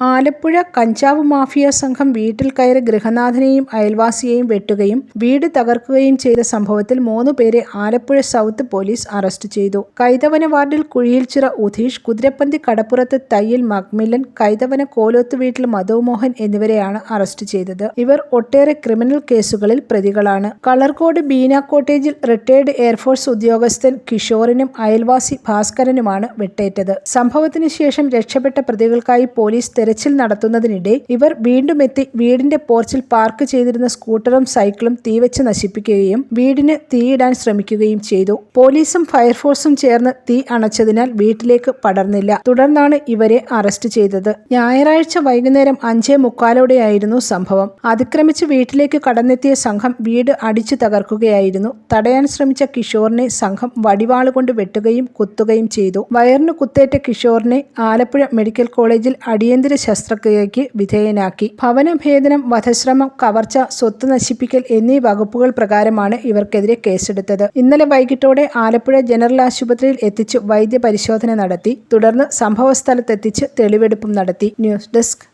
ആലപ്പുഴ കഞ്ചാവ് മാഫിയ സംഘം വീട്ടിൽ കയറി ഗൃഹനാഥനെയും അയൽവാസിയെയും വെട്ടുകയും വീട് തകർക്കുകയും ചെയ്ത സംഭവത്തിൽ മൂന്ന് പേരെ ആലപ്പുഴ സൗത്ത് പോലീസ് അറസ്റ്റ് ചെയ്തു. കൈതവന വാർഡിൽ കുഴിയിൽച്ചിറ ഉധീഷ്, കുതിരപ്പന്തി കടപ്പുറത്ത് തയ്യിൽ മക്മില്ലൻ, കൈതവന കോലോത്ത് വീട്ടിൽ മധുമോഹൻ എന്നിവരെയാണ് അറസ്റ്റ് ചെയ്തത്. ഇവർ ഒട്ടേറെ ക്രിമിനൽ കേസുകളിൽ പ്രതികളാണ്. കളർകോട് ബീന കോട്ടേജിൽ റിട്ടയർഡ് എയർഫോഴ്സ് ഉദ്യോഗസ്ഥൻ കിഷോറിനും അയൽവാസി ഭാസ്കരനുമാണ് വെട്ടേറ്റത്. സംഭവത്തിന് ശേഷം രക്ഷപ്പെട്ട പ്രതികൾക്കായി പോലീസ് തെരച്ചിൽ നടത്തുന്നതിനിടെ ഇവർ വീണ്ടുമെത്തി വീടിന്റെ പോർച്ചിൽ പാർക്ക് ചെയ്തിരുന്ന സ്കൂട്ടറും സൈക്കിളും തീവച്ച് നശിപ്പിക്കുകയും വീടിന് തീയിടാൻ ശ്രമിക്കുകയും ചെയ്തു. പോലീസും ഫയർഫോഴ്സും ചേർന്ന് തീ അണച്ചതിനാൽ വീട്ടിലേക്ക് പടർന്നില്ല. തുടർന്നാണ് ഇവരെ അറസ്റ്റ് ചെയ്തത്. ഞായറാഴ്ച വൈകുന്നേരം അഞ്ചേ മുക്കാലോടെയായിരുന്നു സംഭവം. അതിക്രമിച്ച് വീട്ടിലേക്ക് കടന്നെത്തിയ സംഘം വീട് അടിച്ചു തകർക്കുകയായിരുന്നു. തടയാൻ ശ്രമിച്ച കിഷോറിനെ സംഘം വടിവാളുകൊണ്ട് വെട്ടുകയും കുത്തുകയും ചെയ്തു. വയറിന് കുത്തേറ്റ കിഷോറിനെ ആലപ്പുഴ മെഡിക്കൽ കോളേജിൽ അടിയന്തര ശസ്ത്രക്രിയയ്ക്ക് വിധേയനാക്കി. ഭവനഭേദനം, വധശ്രമം, കവർച്ച, സ്വത്ത് നശിപ്പിക്കൽ എന്നീ വകുപ്പുകൾ പ്രകാരമാണ് ഇവർക്കെതിരെ കേസെടുത്തത്. ഇന്നലെ വൈകിട്ടോടെ ആലപ്പുഴ ജനറൽ ആശുപത്രിയിൽ എത്തിച്ചു വൈദ്യപരിശോധന നടത്തി. തുടർന്ന് സംഭവസ്ഥലത്തെത്തിച്ച് തെളിവെടുപ്പും നടത്തി. News desk